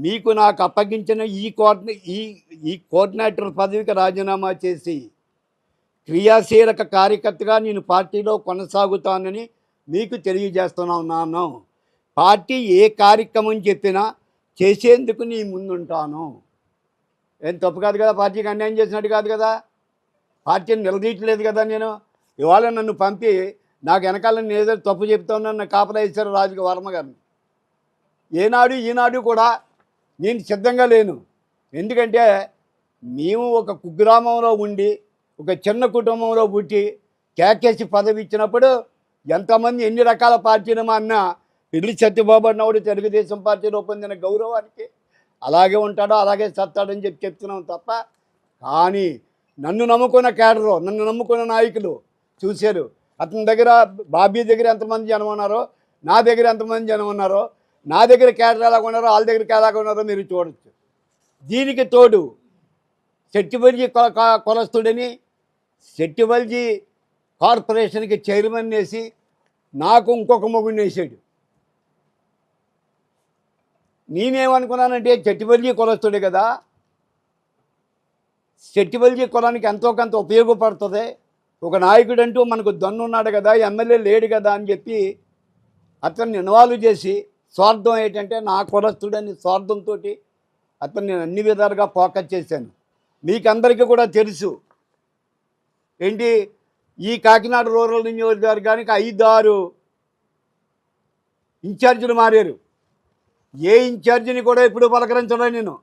మీకు నాకు అప్పగించిన ఈ కోఆర్డినే ఈ ఈ కోఆర్డినేటర్ పదవికి రాజీనామా చేసి క్రియాశీలక కార్యకర్తగా నేను పార్టీలో కొనసాగుతానని మీకు తెలియజేస్తున్నాను పార్టీ ఏ కార్యక్రమం చెప్పినా చేసేందుకు నీ ముందుంటాను. ఏం తప్పు కాదు కదా? పార్టీకి అన్యాయం చేసినట్టు కాదు కదా? పార్టీని నిలదీయట్లేదు కదా నేను? ఇవాళ నన్ను పంపి నాకు వెనకాల నేను ఏదో తప్పు చెప్తాను నన్ను కాపలా ఇచ్చారు రాజు వర్మ గారిని ఏనాడు ఈనాడు కూడా నేను సిద్ధంగా లేను. ఎందుకంటే మేము ఒక కుగ్రామంలో ఉండి ఒక చిన్న కుటుంబంలో పుట్టి కేకేసి పదవి ఇచ్చినప్పుడు ఎంతమంది ఎన్ని రకాల పార్టీలు మా అన్న పిల్లి సత్యబాబు అన్నవాడు తెలుగుదేశం పార్టీలో పొందిన గౌరవానికి అలాగే ఉంటాడో అలాగే చస్తాడని చెప్పి చెప్తున్నాం తప్ప కానీ నన్ను నమ్ముకున్న కేడరు నన్ను నమ్ముకున్న నాయకులు చూశారు. అతని దగ్గర బాబీ దగ్గర ఎంతమంది జనం ఉన్నారో నా దగ్గర ఎంతమంది జనం ఉన్నారో నా దగ్గర కేడర్ ఎలాగ ఉన్నారో వాళ్ళ దగ్గర ఎలాగ ఉన్నారో మీరు చూడొచ్చు. దీనికి తోడు సెట్టిబల్జీ కొలస్తుడని సెట్టిబల్జీ కార్పొరేషన్కి చైర్మన్ వేసి నాకు ఇంకొక మొగుడిని వేసాడు నేనేమనుకున్నానంటే చెట్టిబల్జీ కులస్తుడే కదా చెట్టిబల్జీ కులానికి ఎంతో కొంత ఉపయోగపడుతుంది. ఒక నాయకుడు అంటూ మనకు దన్ను ఉన్నాడు కదా ఎమ్మెల్యే లేడు కదా అని చెప్పి అతన్ని ఇన్వాల్వ్ చేసి స్వార్థం ఏంటంటే నా కులస్తుడని స్వార్థంతో అతన్ని నేను అన్ని విధాలుగా ఫోకస్ చేశాను. మీకందరికీ కూడా తెలుసు. ఏంటి? ఈ కాకినాడ రూరల్ నియోజకవర్గానికి ఐదు ఆరు ఇన్ఛార్జీలు మారారు. ఏ ఇన్ఛార్జిని కూడా ఇప్పుడు పలకరించడం నేను.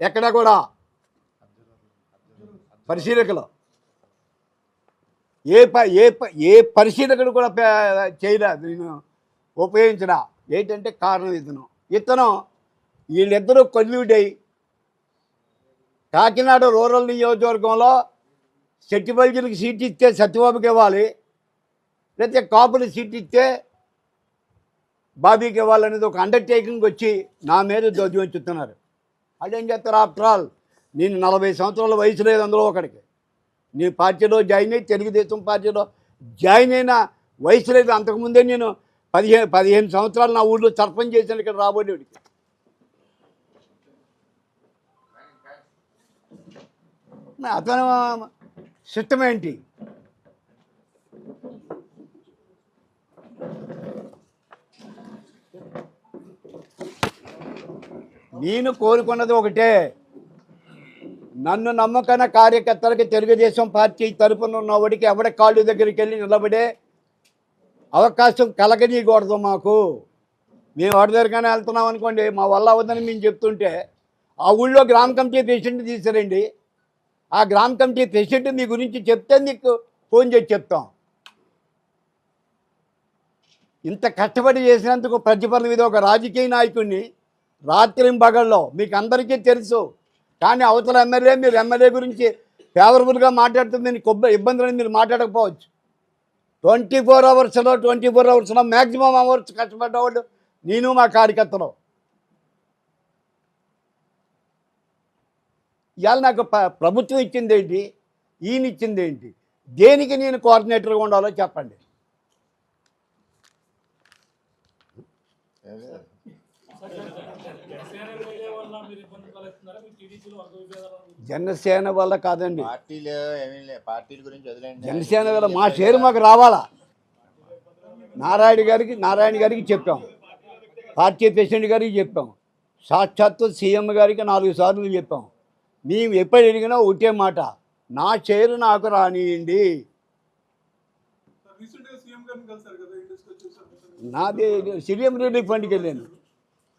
ఎక్కడ కూడా? పరిశీలకులు. ఏ ప ఏ ప ఏ పరిశీలకుడు కూడా చేయలేదు నేను ఉపయోగించిన ఏంటంటే కారణం ఇతను. ఇతను వీళ్ళిద్దరూ కొల్యూడై కాకినాడ రూరల్ నియోజకవర్గంలో సెట్టిబల్జీలకు సీట్ ఇస్తే సత్యబాబుకి ఇవ్వాలి లేకపోతే కాపులు సీట్ ఇస్తే బాబీకి ఇవ్వాలనేది ఒక అండర్టేకింగ్ వచ్చి నా మీద దోషం వచ్చుతున్నారు అదేం చేస్తారు ఆఫ్టర్ ఆల్ నేను నలభై సంవత్సరాల వయసు లేదు అందులో ఒకడికి. నేను పార్టీలో జాయిన్ అయ్యి తెలుగుదేశం పార్టీలో జాయిన్ అయిన వయసు లేదు. అంతకుముందే నేను పదిహేను పదిహేను సంవత్సరాలు నా ఊళ్ళో సర్పంచ్ చేశాను ఇక్కడ రాబోయేవాడికి. అతను సిస్టమ్ ఏంటి? నేను కోరుకున్నది ఒకటే. నన్ను నమ్మకన కార్యకర్తలకి తెలుగుదేశం పార్టీ తరపున ఉన్నవాడికి ఎవడ కాళ్ళు దగ్గరికి వెళ్ళి నిలబడే అవకాశం కలగనీయకూడదు మాకు. మేము వాటి దగ్గరగానే వెళ్తున్నాం అనుకోండి మా వల్ల అవ్వదని మేము చెప్తుంటే ఆ ఊళ్ళో గ్రామ కమిటీ ప్రెసిడెంట్ తీసారండి ఆ గ్రామ కమిటీ ప్రెసిడెంట్ మీ గురించి చెప్తే నీకు ఫోన్ చేసి చెప్తాం. ఇంత కష్టపడి చేసినందుకు ప్రతిఫలం ఇది ఒక రాజకీయ నాయకుడిని రాత్రి పగల్లో మీకు అందరికీ తెలుసు. కానీ అవతల ఎమ్మెల్యే మీరు ఎమ్మెల్యే గురించి ఫేవరబుల్గా మాట్లాడుతుంది కొబ్బరి ఇబ్బందులని మీరు మాట్లాడకపోవచ్చు. ట్వంటీ ఫోర్ అవర్స్లో ట్వంటీ ఫోర్ అవర్స్లో మ్యాక్సిమం అవర్స్ కష్టపడ్డవాళ్ళు నేను మా కార్యకర్తలు. ఇవాళ నాకు ప- ప్రభుత్వం ఇచ్చింది ఏంటి? ఈయన ఇచ్చింది ఏంటి? దేనికి నేను కోఆర్డినేటర్గా ఉండాలో చెప్పండి. జనసేన వల్ల కాదండి. పార్టీలు ఏమీ లే పార్టీల గురించి వదిలేండి జనసేన వల్ల మా షేరు మాకు రావాలా? నారాయణ గారికి నారాయణ గారికి చెప్పాం. పార్టీ ప్రెసిడెంట్ గారికి చెప్పాం. సాక్షాత్తు సీఎం గారికి నాలుగు సార్లు చెప్పాం. మేము ఎప్పుడు అడిగినా ఒకటే మాట నా షేరు నాకు రానియండి. రీసెంట్గా సీఎం గారిని కలిసారు కదా ఇండస్ట్రీ వచ్చేసారు నాది సీఎం రిలీఫ్ ఫండ్కి వెళ్ళాను.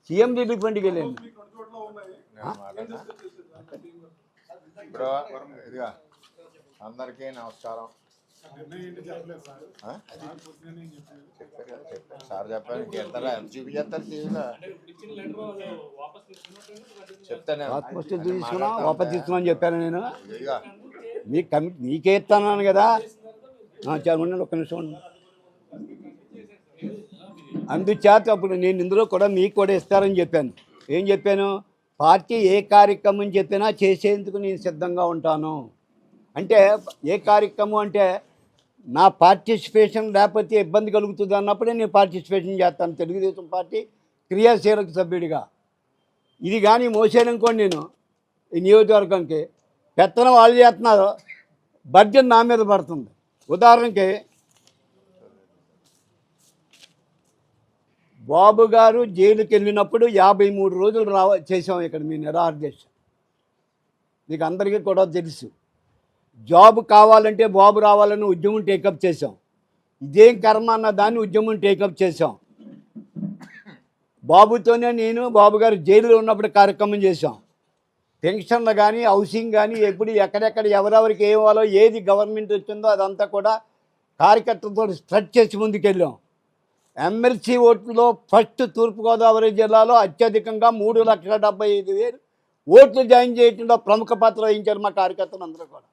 సీఎం రిలీఫ్ ఫండ్కి వెళ్ళాను. మీకు రెండు చోట్ల ఉన్నాయి ఇండస్ట్రీ వచ్చేసారు సీఎం ఇదిగా. అందరికీ నమస్కారం. సార్ చెప్పారు చెప్పారు. ఇంకెళ్తారా ఎంత చూపించేస్తారు టీవీలో. చెప్తానే తీసుకున్నా వాపస్ తీసుకున్నాను చెప్పాను నేను. మీ కమి మీకే ఇస్తాను కదా. ఆ, చాలా ఒక్క నిమిషం. అందుచేత అప్పుడు నేను ఇందులో కూడా మీకు కూడా ఇస్తారని చెప్పాను. ఏం చెప్పాను? పార్టీ ఏ కార్యక్రమం చెప్పినా చేసేందుకు నేను సిద్ధంగా ఉంటాను. అంటే ఏ కార్యక్రమం అంటే నా పార్టిసిపేషన్ లేకపోతే ఇబ్బంది కలుగుతుంది అన్నప్పుడే నేను పార్టిసిపేషన్ చేస్తాను. తెలుగుదేశం పార్టీ క్రియాశీలక సభ్యుడిగా. ఇది కానీ మోసేయనుకోండి నేను ఈ నియోజకవర్గానికి. పెత్తనం వాళ్ళు చేస్తున్నారు. బడ్జెట్ నా మీద పడుతుంది. ఉదాహరణకి బాబు గారు జైలుకి వెళ్ళినప్పుడు యాభై మూడు రోజులు రావ చేసాం ఇక్కడ మీ నిరాహార దీక్ష మీకు అందరికీ కూడా తెలుసు. జాబ్ కావాలంటే బాబు రావాలని ఉద్యమం టేకప్ చేసాం ఇదేం కర్మ అన్న దాన్ని ఉద్యమం టేకప్ చేసాం బాబుతోనే నేను బాబు గారు జైలులో ఉన్నప్పుడు కార్యక్రమం చేశాం. పెన్షన్లు కానీ హౌసింగ్ కానీ ఎప్పుడు ఎక్కడెక్కడ ఎవరెవరికి ఏం ఏది గవర్నమెంట్ వచ్చిందో అదంతా కూడా కార్యకర్తలతో స్ప్రెడ్ చేసి ముందుకెళ్ళాం. ఎమ్మెల్సీ ఓట్లలో ఫస్ట్ తూర్పుగోదావరి జిల్లాలో అత్యధికంగా మూడు లక్షల డెబ్బై ఐదు వేలు ఓట్లు జాయిన్ చేయడంలో ప్రముఖ పాత్ర వహించారు మా కార్యకర్తలు అందరూ కూడా.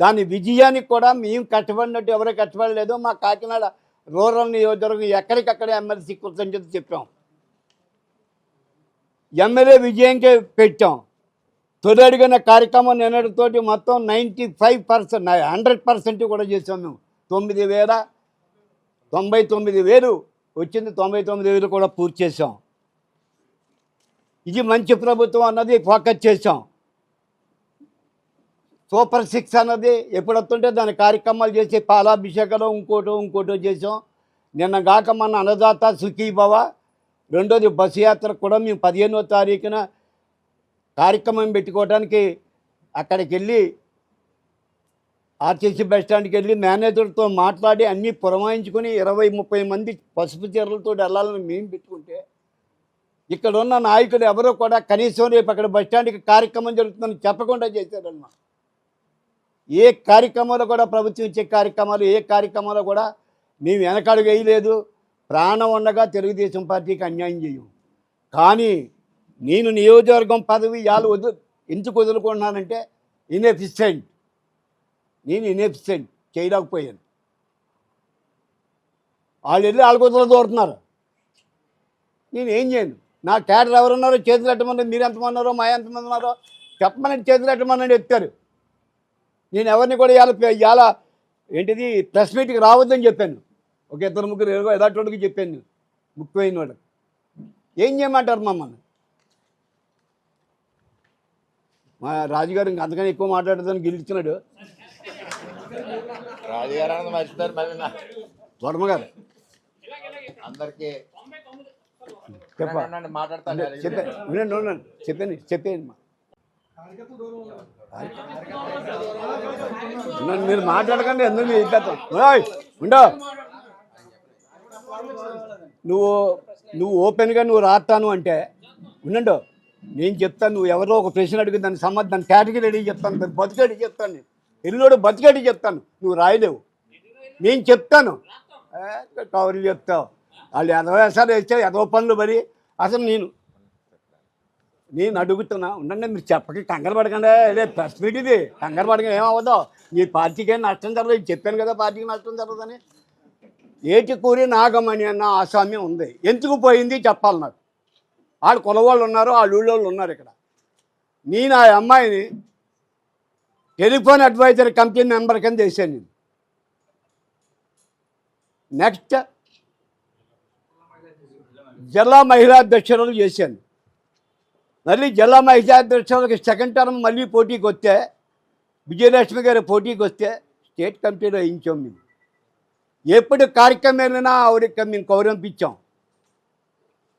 దాని విజయానికి కూడా మేము కష్టపడినట్టు ఎవరు కష్టపడలేదు మా కాకినాడ రూరల్ నియోజకవర్గం ఎక్కడికక్కడ ఎమ్మెల్సీ కృతజ్ఞత చెప్పాం. ఎమ్మెల్యే విజయంకే పెట్టాం. తొలి అడిగిన కార్యక్రమం నిన్నటితోటి మొత్తం ninety five percent hundred percent కూడా చేసాం మేము. తొమ్మిది వేల తొంభై తొమ్మిది వేలు వచ్చింది తొంభై తొమ్మిది వేలు కూడా పూర్తి చేసాం ఇది మంచి ప్రభుత్వం అన్నది ఫోకస్ చేసాం సూపర్ సిక్స్ అన్నది ఎప్పుడు వస్తుంటే దాని కార్యక్రమాలు చేసి పాలాభిషేకలో ఇంకోటో ఇంకోటో చేసాం నిన్న కాక మన అన్నదాత సుఖీభవ రెండోది బస్సు యాత్ర కూడా మేము పదిహేనో తారీఖున కార్యక్రమం పెట్టుకోవడానికి అక్కడికి వెళ్ళి ఆర్టీసీ బస్ స్టాండ్కి వెళ్ళి మేనేజర్తో మాట్లాడి అన్నీ పురమాయించుకొని ఇరవై ముప్పై మంది పసుపు చీరలతో వెళ్ళాలని మేము పెట్టుకుంటే ఇక్కడ ఉన్న నాయకులు ఎవరో కూడా కనీసం రేపు అక్కడ బస్ స్టాండ్కి కార్యక్రమం జరుగుతుందని చెప్పకుండా చేశారన్నమాట. ఏ కార్యక్రమాలు కూడా ప్రభుత్వం ఇచ్చే కార్యక్రమాలు ఏ కార్యక్రమాలు కూడా మేము వెనకడుగు వేయలేదు. ప్రాణం ఉండగా తెలుగుదేశం పార్టీకి అన్యాయం చేయం. కానీ నేను నియోజకవర్గం పదవి వాళ్ళు వదు ఎందుకు వదులుకుంటున్నానంటే ఇన్ఎఫిషియంట్ నేను ఇన్ఎఫిషియెంట్ చేయలేకపోయాను. వాళ్ళు వెళ్ళి వాళ్ళ దూరుతున్నారు నేను ఏం చేయను? నా క్యాడర్ ఎవరున్నారో చేతులు ఎట్టమన్నారు మీరు ఎంతమంది ఉన్నారో మా ఎంతమంది ఉన్నారో చెప్పమని చేతులు ఎట్టమని చెప్తారు. నేను ఎవరిని కూడా ఇవాళ ఇవాళ ఏంటిది ప్రెస్ మీట్కి రావద్దని చెప్పాను. ఒక ఇద్దరు ముగ్గురు ఎలాగో ఎలాంటి చెప్పాను ముఖ్యమైన వాళ్ళకి. ఏం చేయమంటారు మమ్మల్ని? మా రాజుగారు ఇంక ఎక్కువ మాట్లాడదని గెలిచినాడు రాజుగారు మర్చిపోయారు మళ్ళీ నా- వర్మ గారు. అందరికీ చెప్ప ఉండండి, మాట్లాడతాను చెప్పాను చెప్పాను చెప్పేయండి మీరు మాట్లాడకండి ఎందుకు మీరు ఇద్దాం ఉండో. నువ్వు నువ్వు ఓపెన్గా నువ్వు రాస్తాను అంటే ఉండండు నేను చెప్తాను నువ్వు ఎవరో ఒక ప్రశ్న అడిగి దాని సంబంధం దాని కేటగిరీ అడిగి చెప్తాను దాని బతికడి చెప్తాను నేను. ఎల్లుడు బతికేటి చెప్తాను. నువ్వు రాయలేవు. నేను చెప్తాను. కౌరులు చెప్తావు. వాళ్ళు ఎదవ వేసారు వేస్తే ఎదవ పనులు మరి. అసలు నేను నేను అడుగుతున్నా ఉండండి మీరు చెప్పక కంగారు పడకండి. అదే ప్రెస్ ఇది. కంగారు పడకండి ఏమవ్వదు. మీ పార్టీకి ఏం నష్టం జరగదు. చెప్పాను కదా పార్టీకి నష్టం జరగదని. ఏటికూరి నాగమణి అన్న ఆసామ్యం ఉంది. ఎందుకు పోయింది చెప్పాలి నాకు. వాళ్ళు కులవాళ్ళు ఉన్నారు వాళ్ళు ఊళ్ళోళ్ళు ఉన్నారు ఇక్కడ. నేను ఆ అమ్మాయిని టెలిఫోన్ అడ్వైజర్ కంపెనీ మెంబర్ కింద వేసాను నేను. నెక్స్ట్ జిల్లా మహిళా అధ్యక్షురాలు చేశాను. మళ్ళీ జిల్లా మహిళా అధ్యక్షులకి సెకండ్ టర్మ్ మళ్ళీ పోటీకి వస్తే విజయలక్ష్మి గారి పోటీకి వస్తే స్టేట్ కమిటీలో వేయించాం మేము. ఎప్పుడు కార్యక్రమం వెళ్ళినా ఆవిడకి మేము కౌరంపించాం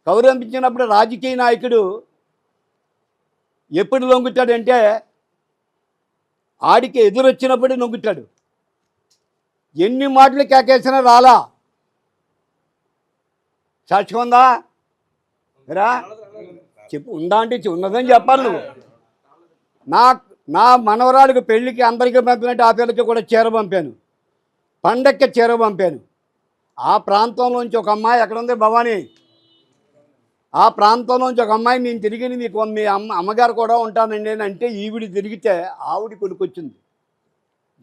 కౌరంపించినప్పుడు రాజకీయ నాయకుడు ఎప్పుడు లొంగుతాడంటే ఆడికి ఎదురొచ్చినప్పుడు నొంగుతాడు. ఎన్ని మాటలు కేకేసినా రాలా? సాక్షి ఉందా రా. చెప్పు ఉందా అంటే ఉన్నదని చెప్పాలి నువ్వు. నా నా మనవరాడికి పెళ్ళికి అందరికీ పంపినట్టు ఆ పిల్లకి కూడా చీర పంపాను. పండక్కి చీర పంపాను. ఆ ప్రాంతంలోంచి ఒక అమ్మాయి ఎక్కడ ఉంది భవానీ? ఆ ప్రాంతంలోంచి ఒక అమ్మాయి నేను తిరిగి మీకు మీ అమ్మ అమ్మగారు కూడా ఉంటానండి అని అంటే ఈవిడి తిరిగితే ఆవిడ కొనుక్కొచ్చింది.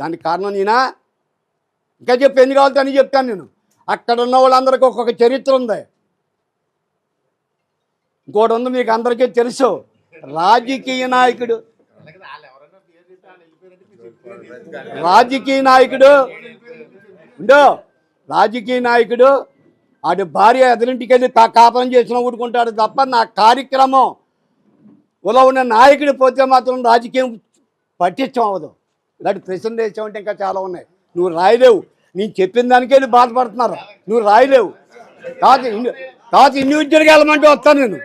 దానికి కారణం నేనా? ఇంకా చెప్పి ఎన్ని కావాలి అని చెప్తాను నేను. అక్కడ ఉన్న వాళ్ళందరికీ ఒక్కొక్క చరిత్ర ఉంది. ఇంకోటి ఉంది మీకు అందరికీ తెలుసు. రాజకీయ నాయకుడు. రాజకీయ నాయకుడు. ఉండో. రాజకీయ నాయకుడు ఆడి భార్య ఎదురింటికి వెళ్ళి కాపురం చేసిన ఊరుకుంటాడు తప్ప నా కార్యక్రమం కుల ఉన్న నాయకుడు పోతే మాత్రం రాజకీయం పట్టించం అవ్వదు. ఇలాంటి ప్రశ్నలు వేసామంటే ఇంకా చాలా ఉన్నాయి. నువ్వు రాయలేవు. నేను చెప్పిన దానికే బాధపడుతున్నారు. నువ్వు రాయలేవు. కాదు కాదు ఇండివిజువల్గా వెళ్ళమంటే వస్తాను నేను.